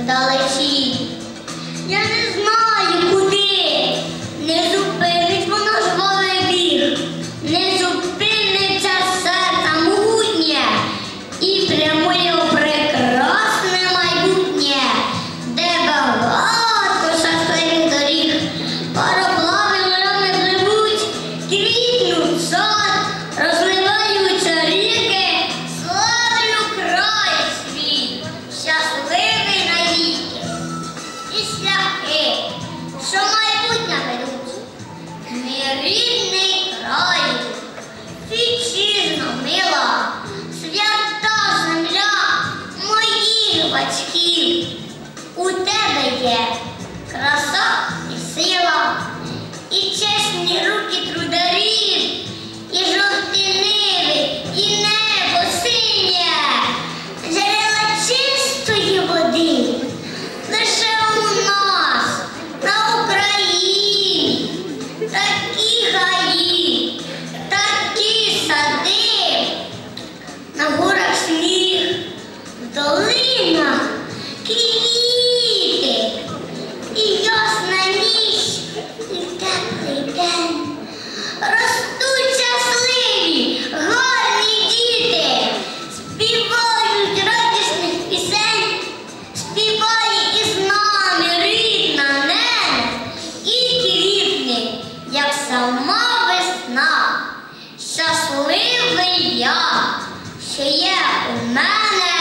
without like she. Yeah, this шляхи, що майбутнє беруть. Мій рідний край, вітчизна мила, свята земля моїх батьків. У тебе є краса і Долина квіти і ясна ніч і теплий день. Ростуть щасливі, гарні діти, співають радісних пісень, співає із нами рідна нен і квітне, як сама весна, щасливий я, що є у мене.